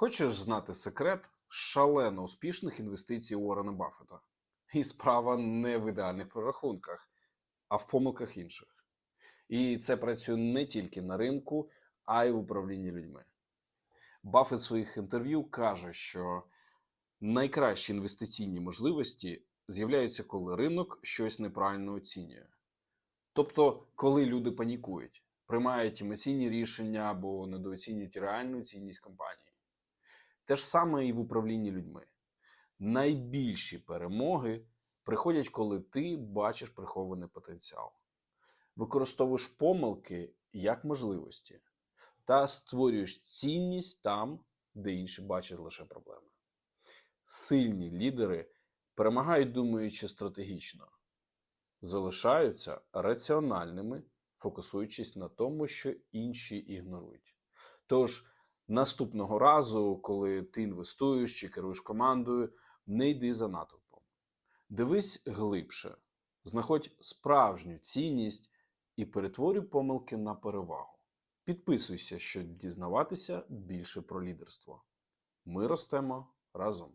Хочеш знати секрет шалено успішних інвестицій Уоррена Баффета? І справа не в ідеальних прорахунках, а в помилках інших. І це працює не тільки на ринку, а й в управлінні людьми. Баффет в своїх інтерв'ю каже, що найкращі інвестиційні можливості з'являються, коли ринок щось неправильно оцінює. Тобто, коли люди панікують, приймають емоційні рішення або недооцінюють реальну цінність компанії. Те ж саме і в управлінні людьми. Найбільші перемоги приходять, коли ти бачиш прихований потенціал, використовуєш помилки як можливості та створюєш цінність там, де інші бачать лише проблеми. Сильні лідери перемагають, думаючи стратегічно, залишаються раціональними, фокусуючись на тому, що інші ігнорують. Тож, наступного разу, коли ти інвестуєш чи керуєш командою, не йди за натовпом. Дивись глибше, знаходь справжню цінність і перетворюй помилки на перевагу. Підписуйся, щоб дізнаватися більше про лідерство. Ми ростемо разом.